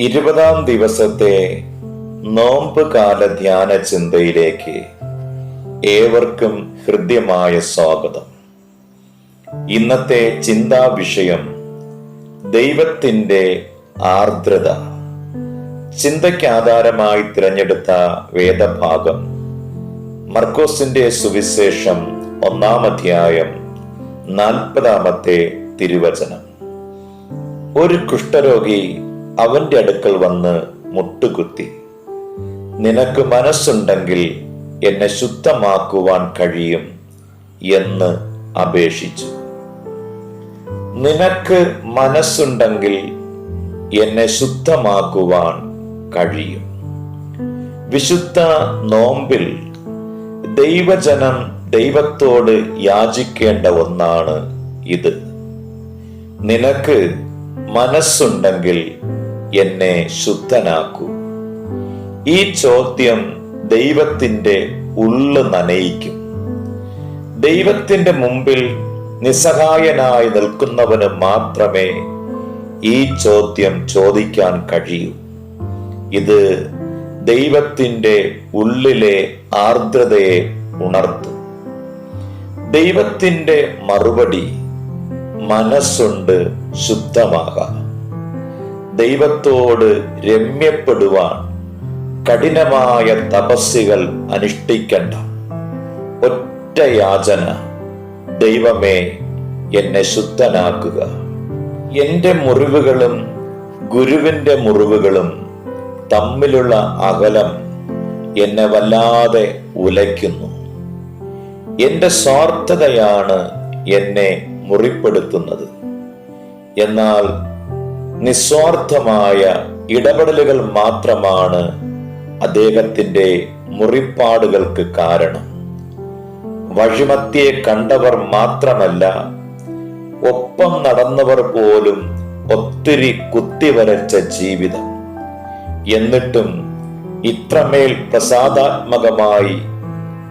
ഇരുപതാം ദിവസത്തെ നോമ്പ് കാല ധ്യാന ചിന്തയിലേക്ക് ഏവർക്കും ഹൃദ്യമായ സ്വാഗതം. ഇന്നത്തെ ചിന്താ വിഷയം ദൈവത്തിന്റെ ആർദ്രത. ചിന്തയ്ക്ക് ആധാരമായി തിരഞ്ഞെടുത്ത വേദഭാഗം. മർക്കോസിന്റെ സുവിശേഷം ഒന്നാം അധ്യായം നാൽപ്പതാമത്തെ തിരുവചനം. ഒരു കുഷ്ഠരോഗി അവന്റെ അടുക്കൽ വന്ന് മുട്ടുകുത്തി. നിനക്ക് മനസ്സുണ്ടെങ്കിൽ എന്നെ ശുദ്ധമാക്കുവാൻ കഴിയും എന്ന് അപേക്ഷിച്ചു. നിനക്ക് മനസ്സുണ്ടെങ്കിൽ എന്നെ ശുദ്ധമാക്കുവാൻ കഴിയും വിശുദ്ധ നോമ്പിൽ ദൈവജനം ദൈവത്തോട് യാചിക്കേണ്ട ഒന്നാണ് ഇത്. നിനക്ക് മനസ്സുണ്ടെങ്കിൽ എന്നെ ശുദ്ധനാക്കൂ. ഈ ചോദ്യം ദൈവത്തിന്റെ ഉള്ളു നനയിക്കും. ദൈവത്തിന്റെ മുമ്പിൽ നിസ്സഹായനായി നിൽക്കുന്നവന് മാത്രമേ ഈ ചോദ്യം ചോദിക്കാൻ കഴിയൂ. ഇത് ദൈവത്തിന്റെ ഉള്ളിലെ ആർദ്രതയെ ഉണർത്തും. ദൈവത്തിന്റെ മറുപടി മനസ്സുണ്ട് ശുദ്ധമാകാം ദൈവത്തോട് രമ്യപ്പെടുവാൻ കഠിനമായ തപസ്സുകൾ അനുഷ്ഠിക്കണ്ട. ഒറ്റ യാചന ദൈവമേ എന്നെ ശുദ്ധനാക്കുക. എന്റെ മുറിവുകളും ഗുരുവിന്റെ മുറിവുകളും തമ്മിലുള്ള അകലം എന്നെ വല്ലാതെ ഉലയ്ക്കുന്നു. എന്റെ സ്വാർത്ഥതയാണ് എന്നെ മുറിപ്പെടുത്തുന്നത്. എന്നാൽ നിസ്വാർത്ഥമായ ഇടപെടലുകൾ മാത്രമാണ് അദ്ദേഹത്തിന്റെ മുറിപ്പാടുകൾക്ക് കാരണം. വഴിമത്തിയെ കണ്ടവർ മാത്രമല്ല ഒപ്പം നടന്നവർ പോലും ഒത്തിരി കുത്തിവരച്ച ജീവിതം. എന്നിട്ടും ഇത്രമേൽ പ്രസാദാത്മകമായി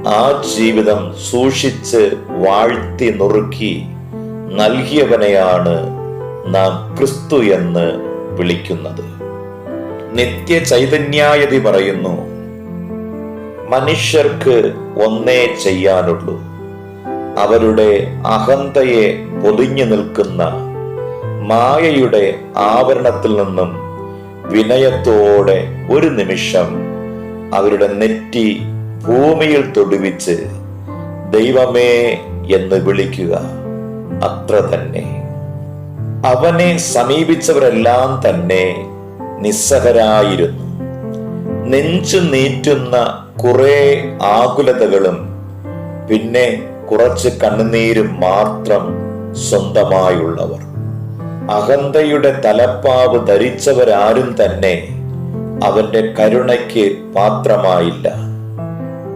ആ ജീവിതം സൂക്ഷിച്ച് വാഴ്ത്തി നുറുക്കി നൽകിയവനെയാണ് നാം ക്രിസ്തു എന്ന് വിളിക്കുന്നത്. നിത്യ ചൈതന്യായതി പറയുന്നു മനുഷ്യർക്ക് ഒന്നേ ചെയ്യാനുള്ളൂ. അവരുടെ അഹന്തയെ പൊതിഞ്ഞു നിൽക്കുന്ന മായയുടെ ആവരണത്തിൽ നിന്നും വിനയത്തോടെ ഒരു നിമിഷം അവരുടെ നെറ്റി ഭൂമിയിൽ തൊടുവിച്ച് ദൈവമേ എന്ന് വിളിക്കുക അത്ര തന്നെ. അവനെ സമീപിച്ചവരെല്ലാം തന്നെ നിസ്സഹരായിരുന്നു. നെഞ്ചു നീറ്റുന്ന കുറെ ആകുലതകളും പിന്നെ കുറച്ച് കണ്ണുനീരും മാത്രം സ്വന്തമായുള്ളവർ. അഹന്തയുടെ തലപ്പാവ് ധരിച്ചവരാരും തന്നെ അവന്റെ കരുണയ്ക്ക് പാത്രമായില്ല.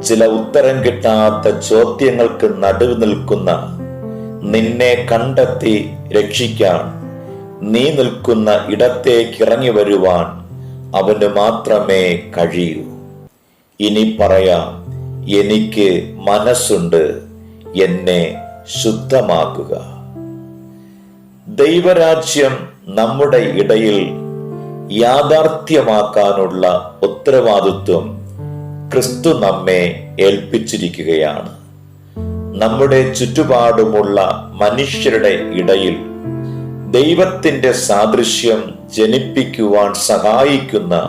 ചില ഉത്തരം കിട്ടാത്ത ചോദ്യങ്ങൾക്ക് നടുവ് നിൽക്കുന്ന നിന്നെ കണ്ടെത്തി രക്ഷിക്കാൻ. നീ നിൽക്കുന്ന ഇടത്തേക്ക് ഇറങ്ങി വരുവാൻ അവന് മാത്രമേ കഴിയൂ. ഇനി പറയാം എനിക്ക് മനസ്സുണ്ട് എന്നെ ശുദ്ധമാക്കുക. ദൈവരാജ്യം നമ്മുടെ ഇടയിൽ യാഥാർത്ഥ്യമാക്കാനുള്ള ഉത്തരവാദിത്വം ക്രിസ്തു നമ്മെ ഏൽപ്പിച്ചിരിക്കുകയാണ്. നമ്മുടെ ചുറ്റുപാടുമുള്ള മനുഷ്യരുടെ ഇടയിൽ ദൈവത്തിന്റെ സാദൃശ്യം ജനിപ്പിക്കുവാൻ സഹായിക്കുന്ന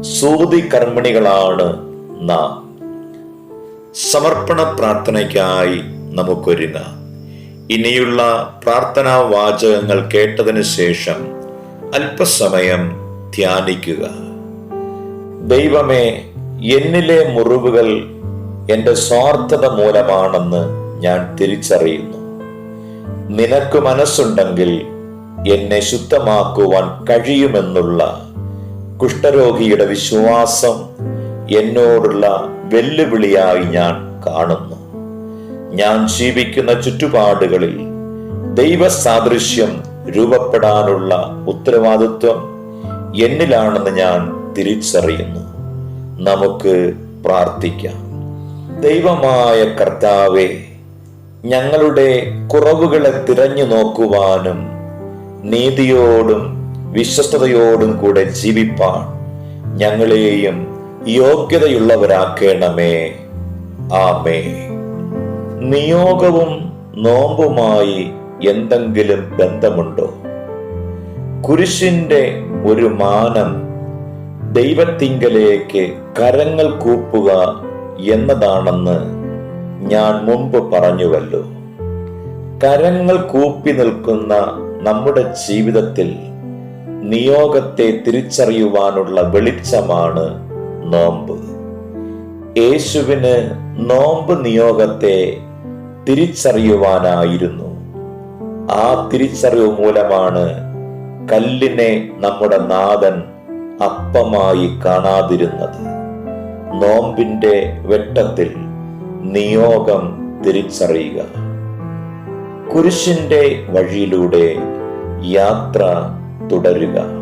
സൂതി കർമ്മിണികളാണ് നാം. സമർപ്പണ പ്രാർത്ഥനയ്ക്കായി നമുക്കൊരുങ്ങാം. ഇനിയുള്ള പ്രാർത്ഥനാ വാചകങ്ങൾ കേട്ടതിന് ശേഷം അല്പസമയം ധ്യാനിക്കുക. ദൈവമേ എന്നിലെ മുറിവുകൾ എന്റെ സ്വാർത്ഥത മൂലമാണെന്ന് ഞാൻ തിരിച്ചറിയുന്നു. നിനക്ക് മനസ്സുണ്ടെങ്കിൽ എന്നെ ശുദ്ധമാക്കുവാൻ കഴിയുമെന്നുള്ള കുഷ്ഠരോഗിയുടെ വിശ്വാസം എന്നോടുള്ള വെല്ലുവിളിയായി ഞാൻ കാണുന്നു. ഞാൻ ജീവിക്കുന്ന ചുറ്റുപാടുകളിൽ ദൈവസാദൃശ്യം രൂപപ്പെടാനുള്ള ഉത്തരവാദിത്വം എന്നിലാണെന്ന് ഞാൻ തിരിച്ചറിയുന്നു. നമുക്ക് പ്രാർത്ഥിക്കാം. ദൈവമായ കർത്താവെ ഞങ്ങളുടെ കുറവുകളെ തിരഞ്ഞു നോക്കുവാനും നീതിയോടും വിശ്വസ്തയോടും കൂടെ ജീവിപ്പാൻ ഞങ്ങളെയും യോഗ്യതയുള്ളവരാക്കേണമേ. ആമേ നിയോഗവും നോമ്പുമായി എന്തെങ്കിലും ബന്ധമുണ്ടോ? കുരിശിന്റെ ഒരു മാനം ദൈവത്തിങ്കലേക്ക് കരങ്ങൾ കൂപ്പുക എന്നതാണെന്ന് ഞാൻ മുമ്പ് പറഞ്ഞുവല്ലോ. കരങ്ങൾ കൂപ്പി നിൽക്കുന്ന നമ്മുടെ ജീവിതത്തിൽ നിയോഗത്തെ തിരിച്ചറിയുവാനുള്ള വെളിച്ചമാണ് നോമ്പ്. യേശുവിന് നോമ്പ് നിയോഗത്തെ തിരിച്ചറിയുവാനായിരുന്നു. ആ തിരിച്ചറിവ് മൂലമാണ് കല്ലിനെ നമ്മുടെ നാഥൻ അപ്പമായി കാണാതിരുന്നത്. നോമ്പിന്റെ വെട്ടത്തിൽ നിയോഗം തിരിച്ചറിയുക. കുരിശിന്റെ വഴിയിലൂടെ യാത്ര തുടരുക.